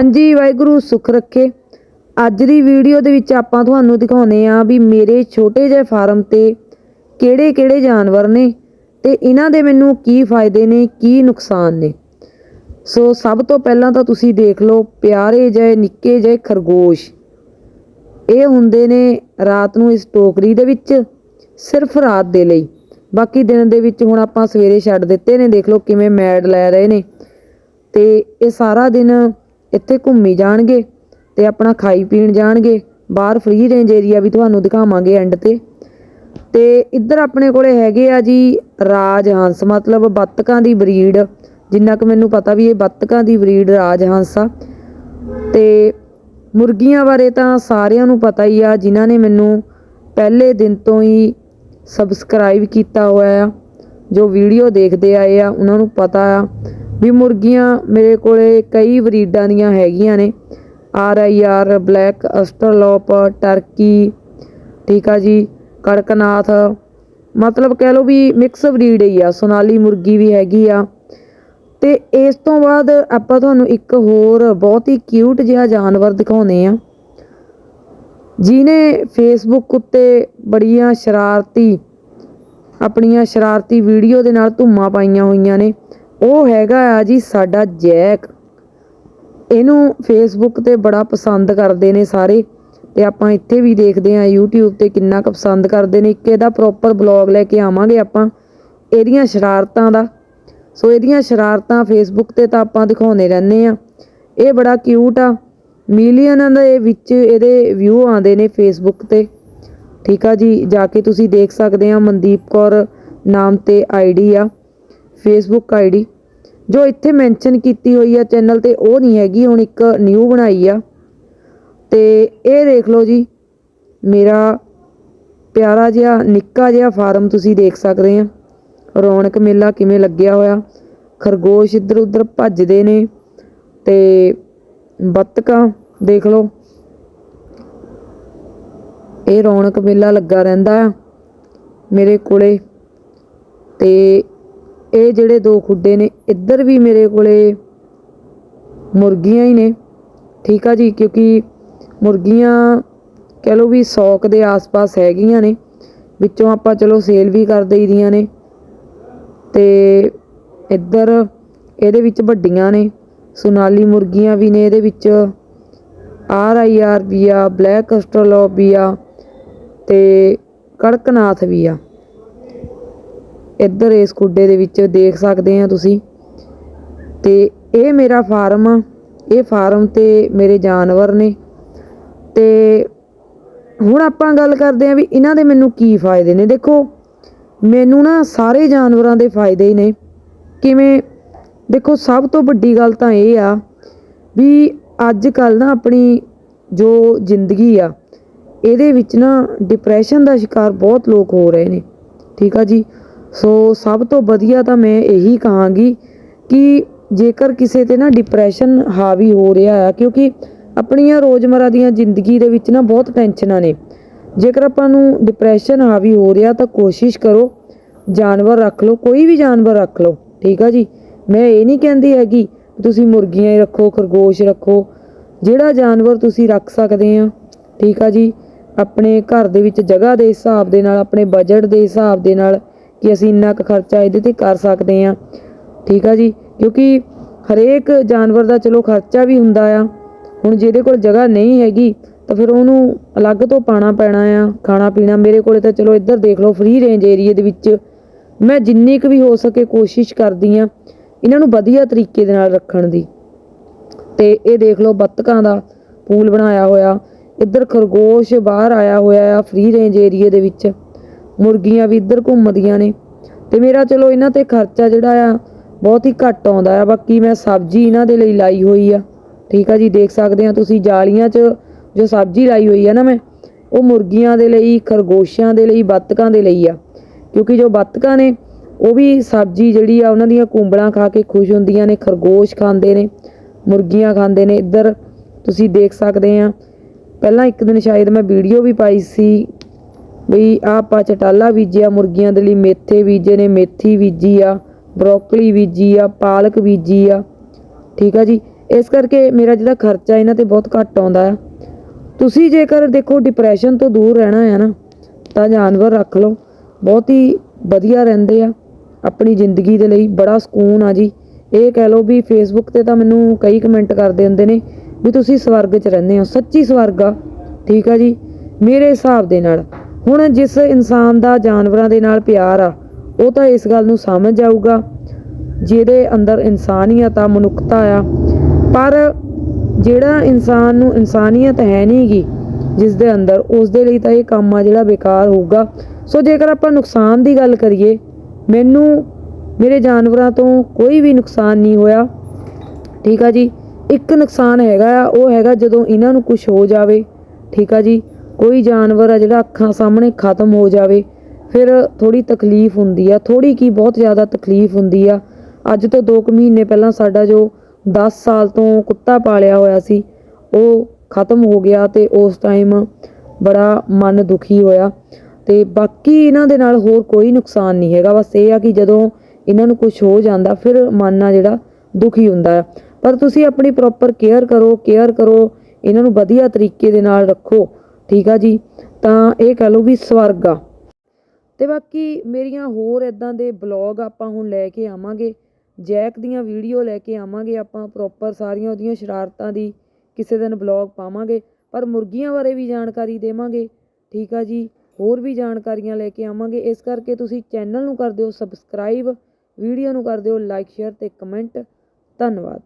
ਹਾਂਜੀ, ਵਾਹਿਗੁਰੂ, ਸੁਖ ਰੱਖੇ। ਅੱਜ ਦੀ ਵੀਡੀਓ ਦੇ ਵਿੱਚ ਆਪਾਂ ਤੁਹਾਨੂੰ ਦਿਖਾਉਨੇ ਆ ਵੀ ਮੇਰੇ ਛੋਟੇ ਜਿਹੇ ਫਾਰਮ ਤੇ ਕਿਹੜੇ ਕਿਹੜੇ ਜਾਨਵਰ ਨੇ ਤੇ ਇਹਨਾਂ ਦੇ ਮੈਨੂੰ ਕੀ ਫਾਇਦੇ ਨੇ, ਕੀ ਨੁਕਸਾਨ ਨੇ। ਸੋ ਸਭ ਤੋਂ ਪਹਿਲਾਂ ਤਾਂ ਤੁਸੀਂ ਦੇਖ ਲਓ, ਪਿਆਰੇ ਜਿਹੇ, ਨਿੱਕੇ ਜਿਹੇ ਖਰਗੋਸ਼। ਇਹ ਹੁੰਦੇ ਨੇ ਰਾਤ ਨੂੰ ਇਸ ਟੋਕਰੀ ਦੇ ਵਿੱਚ, ਸਿਰਫ ਰਾਤ ਦੇ ਲਈ। ਬਾਕੀ ਦਿਨ ਦੇ ਵਿੱਚ ਹੁਣ ਆਪਾਂ ਸਵੇਰੇ ਛੱਡ ਦਿੱਤੇ ਨੇ, ਦੇਖ ਲਓ ਕਿਵੇਂ ਮੈਡ ਲੈ ਰਹੇ ਨੇ। ਤੇ ਇਹ ਸਾਰਾ ਦਿਨ ਇੱਥੇ ਘੁੰਮੀ ਜਾਣਗੇ ਤੇ ਆਪਣਾ ਖਾਈ ਪੀਣ ਜਾਣਗੇ। ਬਾਹਰ ਫ੍ਰੀ ਰੇਂਜ ਏਰੀਆ ਵੀ ਤੁਹਾਨੂੰ ਦਿਖਾਵਾਂਗੇ ਐਂਡ ਤੇ। ਤੇ ਇੱਧਰ ਆਪਣੇ ਕੋਲੇ ਹੈਗੇ ਆ ਜੀ ਰਾਜ ਹੰਸ, ਮਤਲਬ ਬੱਤਕਾਂ ਦੀ ਬਰੀਡ। ਜਿੰਨਾ ਕਿ ਮੈਨੂੰ ਪਤਾ ਵੀ ਇਹ ਬੱਤਕਾਂ ਦੀ ਬਰੀਡ ਰਾਜ ਹੰਸ ਆ। ਤੇ ਮੁਰਗੀਆਂ ਬਾਰੇ ਤਾਂ ਸਾਰਿਆਂ ਨੂੰ ਪਤਾ ਹੀ ਆ, ਜਿਨ੍ਹਾਂ ਨੇ ਮੈਨੂੰ ਪਹਿਲੇ ਦਿਨ ਤੋਂ ਹੀ ਸਬਸਕ੍ਰਾਈਬ ਕੀਤਾ ਹੋਇਆ ਆ। ਜੋ ਵੀਡੀਓ ਦੇਖਦੇ ਆਏ ਆ, ਉਹਨਾਂ ਨੂੰ ਪਤਾ ਆ ਵੀ ਮੁਰਗੀਆਂ ਮੇਰੇ ਕੋਲੇ ਕਈ ਬਰੀਡਾਂ ਦੀਆਂ ਹੈਗੀਆਂ ਨੇ। R I R, black Australorp turkey, ਠੀਕ ਆ ਜੀ, ਕੜਕਨਾਥ, ਮਤਲਬ ਕਹਿ ਲਓ ਵੀ ਮਿਕਸ ਬਰੀਡ ਹੀ ਆ, ਸੋਨਾਲੀ ਮੁਰਗੀ ਵੀ ਹੈਗੀ ਆ। ਤੇ ਇਸ ਤੋਂ ਬਾਅਦ ਆਪਾਂ ਤੁਹਾਨੂੰ ਇੱਕ ਹੋਰ ਬਹੁਤ ਹੀ ਕਿਊਟ ਜਿਹਾ ਜਾਨਵਰ ਦਿਖਾਉਨੇ ਆ। ਜਿਨੇ ਫੇਸਬੁੱਕ ਉੱਤੇ ਬੜੀਆਂ ਸ਼ਰਾਰਤੀ ਆਪਣੀਆਂ ਸ਼ਰਾਰਤੀ ਵੀਡੀਓ ਦੇ ਨਾਲ ਧੁੰਮਾਂ ਪਾਈਆਂ ਹੋਈਆਂ ਨੇ। ਉਹ ਹੈਗਾ ਆ ਜੀ ਸਾਡਾ ਜੈਕ। ਇਹਨੂੰ ਫੇਸਬੁੱਕ ਤੇ ਬੜਾ ਪਸੰਦ ਕਰਦੇ ਨੇ ਸਾਰੇ। ਤੇ ਆਪਾਂ ਇੱਥੇ ਵੀ ਦੇਖਦੇ ਆ YouTube ਤੇ ਕਿੰਨਾ ਕੁ ਪਸੰਦ ਕਰਦੇ ਨੇ। ਇੱਕ ਇਹਦਾ ਪ੍ਰੋਪਰ ਬਲੌਗ ਲੈ ਕੇ ਆਵਾਂਗੇ ਆਪਾਂ। ਇਹਦੀਆਂ ਸ਼ਰਾਰਤਾਂ ਦਾ। ਸੋ ਇਹਦੀਆਂ ਸ਼ਰਾਰਤਾਂ ਫੇਸਬੁੱਕ ਤੇ ਤਾਂ ਆਪਾਂ ਦਿਖਾਉਂਦੇ ਰਹਿੰਦੇ ਆ ਇਹ ਬੜਾ ਕਿਊਟ ਆ। ਮਿਲੀਅਨਾਂ ਦੇ ਵਿੱਚ ਇਹਦੇ ਵਿਊ ਆਉਂਦੇ ਨੇ ਫੇਸਬੁੱਕ ਤੇ। ਠੀਕ ਆ ਜੀ, ਜਾ ਕੇ ਤੁਸੀਂ ਦੇਖ ਸਕਦੇ ਆ ਮਨਦੀਪ ਕੌਰ ਨਾਮ ਤੇ ਆਈਡੀ ਆ ਫੇਸਬੁੱਕ ਆਈਡੀ ਜੋ ਇੱਥੇ ਮੈਂਸ਼ਨ ਕੀਤੀ ਹੋਈ ਆ ਚੈਨਲ ਤੇ, ਉਹ ਨਹੀਂ ਹੈਗੀ, ਹੁਣ ਇੱਕ ਨਿਊ ਬਣਾਈ ਆ। ਤੇ ਇਹ ਦੇਖ ਲਓ ਜੀ, ਮੇਰਾ ਪਿਆਰਾ ਜਿਹਾ, ਨਿੱਕਾ ਜਿਹਾ ਫਾਰਮ ਤੁਸੀਂ ਦੇਖ ਸਕਦੇ ਆ। ਰੌਣਕ ਮੇਲਾ ਕਿਵੇਂ ਲੱਗਿਆ ਹੋਇਆ, ਖਰਗੋਸ਼ ਇੱਧਰ ਉੱਧਰ ਭੱਜਦੇ ਨੇ ਤੇ ਬੱਤਕਾਂ, ਦੇਖ ਲਓ। ਇਹ ਰੌਣਕ ਮੇਲਾ ਲੱਗਾ ਰਹਿੰਦਾ ਆ ਮੇਰੇ ਕੋਲੇ ਤੇ ਇਹ ਜਿਹੜੇ ਦੋ ਖੁੱਡੇ ਨੇ, ਇੱਧਰ ਵੀ ਮੇਰੇ ਕੋਲੇ ਮੁਰਗੀਆਂ ਹੀ ਨੇ, ਠੀਕ ਆ ਜੀ? ਕਿਉਂਕਿ ਮੁਰਗੀਆਂ ਕਹਿ ਲਓ ਵੀ 100 ਕੁ ਦੇ ਆਸ-ਪਾਸ ਹੈਗੀਆਂ ਨੇ, ਵਿੱਚੋਂ ਆਪਾਂ ਚਲੋ ਸੇਲ ਵੀ ਕਰ ਦੇਈਦੀਆਂ ਨੇ ਤੇ ਇੱਧਰ ਇਹਦੇ ਵਿੱਚ ਵੱਡੀਆਂ ਨੇ, ਸੁਨਾਲੀ ਮੁਰਗੀਆਂ ਵੀ ਨੇ ਇਹਦੇ ਵਿੱਚ, ਆਰ ਆਈ ਆਰ ਵੀ ਆ, ਬਲੈਕ ਅਸਟਰਲੋਪ ਵੀ ਆ ਤੇ ਕੜਕਨਾਥ ਵੀ ਆ। ਇੱਧਰ ਇਸ ਖੁੱਡੇ ਦੇ ਵਿੱਚ ਦੇਖ ਸਕਦੇ ਆ ਤੁਸੀਂ। ਤੇ ਇਹ ਮੇਰਾ ਫਾਰਮ ਆ। ਇਹ ਫਾਰਮ ਤੇ ਮੇਰੇ ਜਾਨਵਰ ਨੇ। ਤੇ ਹੁਣ ਆਪਾਂ ਗੱਲ ਕਰਦੇ ਆ ਵੀ ਇਹਨਾਂ ਦੇ ਮੈਨੂੰ ਕੀ ਫਾਇਦੇ ਨੇ। ਦੇਖੋ, ਮੈਨੂੰ ਨਾ ਸਾਰੇ ਜਾਨਵਰਾਂ ਦੇ ਫਾਇਦੇ ਹੀ ਨੇ। ਕਿਵੇਂ? ਦੇਖੋ, ਸਭ ਤੋਂ ਵੱਡੀ ਗੱਲ ਤਾਂ ਇਹ ਆ ਵੀ ਅੱਜ ਕੱਲ ਨਾ ਆਪਣੀ ਜੋ ਜ਼ਿੰਦਗੀ ਆ ਇਹਦੇ ਵਿੱਚ ਨਾ ਡਿਪਰੈਸ਼ਨ ਦਾ ਸ਼ਿਕਾਰ ਬਹੁਤ ਲੋਕ ਹੋ ਰਹੇ ਨੇ। ਠੀਕ ਆ ਜੀ? ਸੋ ਸਭ ਤੋਂ ਵਧੀਆ ਤਾਂ ਮੈਂ ਇਹੀ ਕਹਾਂਗੀ ਕਿ ਜੇਕਰ ਕਿਸੇ ਤੇ ਨਾ ਡਿਪਰੈਸ਼ਨ ਹਾਵੀ ਹੋ ਰਿਹਾ ਆ, ਕਿਉਂਕਿ ਆਪਣੀਆਂ ਰੋਜ਼ਮਰਾ ਦੀਆਂ ਜ਼ਿੰਦਗੀ ਦੇ ਵਿੱਚ ਨਾ ਬਹੁਤ ਟੈਨਸ਼ਨਾਂ ਨੇ। ਜੇਕਰ ਆਪਾਂ ਨੂੰ ਡਿਪਰੈਸ਼ਨ ਹਾਵੀ ਹੋ ਰਿਹਾ ਤਾਂ ਕੋਸ਼ਿਸ਼ ਕਰੋ, ਜਾਨਵਰ ਰੱਖ ਲਓ, ਕੋਈ ਵੀ ਜਾਨਵਰ ਰੱਖ ਲਓ। ਠੀਕ ਆ ਜੀ? ਮੈਂ ਇਹ ਨਹੀਂ ਕਹਿੰਦੀ ਹੈਗੀ ਤੁਸੀਂ ਮੁਰਗੀਆਂ ਹੀ ਰੱਖੋ, ਖਰਗੋਸ਼ ਰੱਖੋ। ਜਿਹੜਾ ਜਾਨਵਰ ਤੁਸੀਂ ਰੱਖ ਸਕਦੇ ਆ, ਠੀਕ ਆ ਜੀ? ਆਪਣੇ ਘਰ ਦੇ ਵਿੱਚ ਜਗ੍ਹਾ ਦੇ ਹਿਸਾਬ ਦੇ ਨਾਲ, ਆਪਣੇ ਬਜਟ ਦੇ ਹਿਸਾਬ ਦੇ ਨਾਲ ਕਿ ਅਸੀਂ ਇੰਨਾ ਕੁ ਖਰਚਾ ਇਹਦੇ ਤੇ ਕਰ ਸਕਦੇ ਆ ਠੀਕ ਆ ਜੀ? ਕਿਉਂਕਿ ਹਰੇਕ ਜਾਨਵਰ ਦਾ ਚਲੋ ਖਰਚਾ ਵੀ ਹੁੰਦਾ ਆ। ਹੁਣ ਜਿਹਦੇ ਕੋਲ ਜਗ੍ਹਾ ਨਹੀਂ ਹੈਗੀ, ਤਾਂ ਫਿਰ ਉਹਨੂੰ ਅਲੱਗ ਤੋਂ ਪਾਣਾ ਪੈਣਾ ਆ, ਖਾਣਾ ਪੀਣਾ। ਮੇਰੇ ਕੋਲੇ ਤਾਂ ਚਲੋ ਇੱਧਰ ਦੇਖ ਲਓ ਫ੍ਰੀ ਰੇਂਜ ਏਰੀਆ ਦੇ ਵਿੱਚ ਮੈਂ ਜਿੰਨੀ ਕੁ ਵੀ ਹੋ ਸਕੇ ਕੋਸ਼ਿਸ਼ ਕਰਦੀ ਆ ਇਹਨਾਂ ਨੂੰ ਵਧੀਆ ਤਰੀਕੇ ਦੇ ਨਾਲ ਰੱਖਣ ਦੀ। ਤੇ ਇਹ ਦੇਖ ਲਓ, ਬੱਤਕਾਂ ਦਾ ਪੂਲ ਬਣਾਇਆ ਹੋਇਆ। ਇੱਧਰ ਖਰਗੋਸ਼ ਬਾਹਰ ਆਇਆ ਹੋਇਆ ਆ ਫ੍ਰੀ ਰੇਂਜ ਏਰੀਆ ਦੇ ਵਿੱਚ। ਮੁਰਗੀਆਂ ਵੀ ਇੱਧਰ ਘੁੰਮਦੀਆਂ ਨੇ। ਤੇ ਮੇਰਾ ਚਲੋ ਇਹਨਾਂ ਤੇ ਖਰਚਾ ਜਿਹੜਾ ਆ, ਬਹੁਤ ਹੀ ਘੱਟ ਆਉਂਦਾ ਆ। ਬਾਕੀ ਮੈਂ ਸਬਜ਼ੀ ਇਹਨਾਂ ਦੇ ਲਈ ਲਾਈ ਹੋਈ ਆ। ਠੀਕ ਆ ਜੀ, ਦੇਖ ਸਕਦੇ ਆ ਤੁਸੀਂ ਜਾਲੀਆਂ 'ਚ ਜੋ ਸਬਜ਼ੀ ਲਾਈ ਹੋਈ ਆ ਨਾ ਮੈਂ, ਉਹ ਮੁਰਗੀਆਂ ਦੇ ਲਈ, ਖਰਗੋਸ਼ਾਂ ਦੇ ਲਈ, ਬੱਤਕਾਂ ਦੇ ਲਈ ਆ। ਕਿਉਂਕਿ ਜੋ ਬੱਤਕਾਂ ਨੇ, ਉਹ ਵੀ ਸਬਜ਼ੀ ਜਿਹੜੀ ਆ, ਉਹਨਾਂ ਦੀਆਂ ਕੁੰਬਲਾਂ ਖਾ ਕੇ ਖੁਸ਼ ਹੁੰਦੀਆਂ ਨੇ, ਖਰਗੋਸ਼ ਖਾਂਦੇ ਨੇ, ਮੁਰਗੀਆਂ ਖਾਂਦੇ ਨੇ। ਇੱਧਰ ਤੁਸੀਂ ਦੇਖ ਸਕਦੇ ਆ ਪਹਿਲਾਂ ਇੱਕ ਦਿਨ ਸ਼ਾਇਦ ਮੈਂ ਵੀਡੀਓ ਵੀ ਪਾਈ ਸੀ ਵੀ ਆਹ ਆਪਾਂ ਚਟਾਲਾ ਬੀਜਿਆ ਮੁਰਗੀਆਂ ਦੇ ਲਈ ਮੇਥੇ ਬੀਜੇ ਨੇ, ਮੇਥੀ ਬੀਜੀ ਆ, ਬਰੋਕਲੀ ਬੀਜੀ ਆ, ਪਾਲਕ ਬੀਜੀ ਆ। ਠੀਕ ਆ ਜੀ? ਇਸ ਕਰਕੇ ਮੇਰਾ ਜਿਹੜਾ ਖਰਚਾ ਇਹਨਾਂ ਤੇ ਬਹੁਤ ਘੱਟ ਆਉਂਦਾ ਆ। ਤੁਸੀਂ ਜੇਕਰ ਦੇਖੋ ਡਿਪਰੈਸ਼ਨ ਤੋਂ ਦੂਰ ਰਹਿਣਾ ਹੈ ਨਾ, ਤਾਂ ਜਾਨਵਰ ਰੱਖ ਲਓ। ਬਹੁਤ ਹੀ ਵਧੀਆ ਰਹਿੰਦੇ ਆ ਆਪਣੀ ਜ਼ਿੰਦਗੀ ਦੇ ਲਈ, ਬੜਾ ਸਕੂਨ ਆ ਜੀ। ਇਹ ਕਹਿ ਲਓ ਵੀ ਫੇਸਬੁੱਕ ਤੇ ਤਾਂ ਮੈਨੂੰ ਕਈ ਕਮੈਂਟ ਕਰਦੇ ਹੁੰਦੇ ਨੇ ਵੀ ਤੁਸੀਂ ਸਵਰਗ 'ਚ ਰਹਿੰਦੇ ਹੋ, ਸੱਚੀ ਸਵਰਗ ਆ। ਠੀਕ ਆ ਜੀ? ਮੇਰੇ ਹਿਸਾਬ ਦੇ ਨਾਲ। ਹੁਣ ਜਿਸ ਇਨਸਾਨ ਦਾ ਜਾਨਵਰਾਂ ਦੇ ਨਾਲ ਪਿਆਰ ਆ, ਉਹ ਤਾਂ ਇਸ ਗੱਲ ਨੂੰ ਸਮਝ ਜਾਊਗਾ। ਜਿਹਦੇ ਅੰਦਰ ਇਨਸਾਨੀਅਤ ਆ, ਮਨੁੱਖਤਾ ਆ। ਪਰ ਜਿਹੜਾ ਇਨਸਾਨ ਨੂੰ ਇਨਸਾਨੀਅਤ ਹੈ ਨਹੀਂਗੀ ਜਿਸ ਦੇ ਅੰਦਰ, ਉਸ ਦੇ ਲਈ ਤਾਂ ਇਹ ਕੰਮ ਆ ਜਿਹੜਾ ਬੇਕਾਰ ਹੋਊਗਾ। ਸੋ ਜੇਕਰ ਆਪਾਂ ਨੁਕਸਾਨ ਦੀ ਗੱਲ ਕਰੀਏ, ਮੈਨੂੰ ਮੇਰੇ ਜਾਨਵਰਾਂ ਤੋਂ ਕੋਈ ਵੀ ਨੁਕਸਾਨ ਨਹੀਂ ਹੋਇਆ। ਠੀਕ ਆ ਜੀ? ਇੱਕ ਨੁਕਸਾਨ ਹੈਗਾ ਆ, ਉਹ ਹੈਗਾ ਜਦੋਂ ਇਹਨਾਂ ਨੂੰ ਕੁਝ ਹੋ ਜਾਵੇ, ਠੀਕ ਆ ਜੀ। ਕੋਈ ਜਾਨਵਰ ਆ ਜਿਹੜਾ ਅੱਖਾਂ ਸਾਹਮਣੇ ਖਤਮ ਹੋ ਜਾਵੇ, ਫਿਰ ਥੋੜੀ ਤਕਲੀਫ ਹੁੰਦੀ ਆ ਥੋੜੀ ਕੀ ਬਹੁਤ ਜ਼ਿਆਦਾ ਤਕਲੀਫ ਹੁੰਦੀ ਆ। ਅੱਜ ਤੋਂ 2 ਮਹੀਨੇ ਪਹਿਲਾਂ ਸਾਡਾ ਜੋ 10 ਸਾਲ ਤੋਂ ਕੁੱਤਾ ਪਾਲਿਆ ਹੋਇਆ ਸੀ, ਉਹ ਖਤਮ ਹੋ ਗਿਆ ਤੇ ਉਸ ਟਾਈਮ ਬੜਾ ਮਨ ਦੁਖੀ ਹੋਇਆ। ਤੇ ਬਾਕੀ ਇਹਨਾਂ ਦੇ ਨਾਲ ਹੋਰ ਕੋਈ ਨੁਕਸਾਨ ਨਹੀਂ ਹੈਗਾ, ਬਸ ਇਹ ਆ ਕਿ ਜਦੋਂ ਇਹਨਾਂ ਨੂੰ ਕੁਝ ਹੋ ਜਾਂਦਾ, ਫਿਰ ਮਨ ਆ ਜਿਹੜਾ ਦੁਖੀ ਹੁੰਦਾ ਹੈ ਪਰ ਤੁਸੀਂ ਆਪਣੀ ਪ੍ਰੋਪਰ ਕੇਅਰ ਕਰੋ ਕੇਅਰ ਕਰੋ, ਇਹਨਾਂ ਨੂੰ ਵਧੀਆ ਤਰੀਕੇ ਦੇ ਨਾਲ ਰੱਖੋ, ਠੀਕ ਆ ਜੀ? ਤਾਂ ਇਹ ਕਹ ਲਓ ਵੀ ਸਵਰਗ ਆ। ਤੇ ਬਾਕੀ ਮੇਰੀਆਂ ਹੋਰ ਇਦਾਂ ਦੇ ਬਲੌਗ ਆਪਾਂ ਹੁਣ ਲੈ ਕੇ ਆਵਾਂਗੇ। ਜੈਕ ਦੀਆਂ ਵੀਡੀਓ ਲੈ ਕੇ ਆਵਾਂਗੇ ਆਪਾਂ ਪ੍ਰੋਪਰ ਸਾਰੀਆਂ ਉਹਦੀਆਂ ਸ਼ਰਾਰਤਾਂ ਦੀ, ਕਿਸੇ ਦਿਨ ਬਲੌਗ ਪਾਵਾਂਗੇ। ਪਰ ਮੁਰਗੀਆਂ ਬਾਰੇ ਵੀ ਜਾਣਕਾਰੀ ਦੇਵਾਂਗੇ, ਠੀਕ ਆ ਜੀ? ਹੋਰ ਵੀ ਜਾਣਕਾਰੀਆਂ ਲੈ ਕੇ ਆਵਾਂਗੇ। ਇਸ ਕਰਕੇ ਤੁਸੀਂ ਚੈਨਲ ਨੂੰ ਕਰ ਦਿਓ ਸਬਸਕ੍ਰਾਈਬ ਵੀਡੀਓ ਨੂੰ ਕਰ ਦਿਓ ਲਾਈਕ ਸ਼ੇਅਰ ਤੇ ਕਮੈਂਟ ਧੰਨਵਾਦ।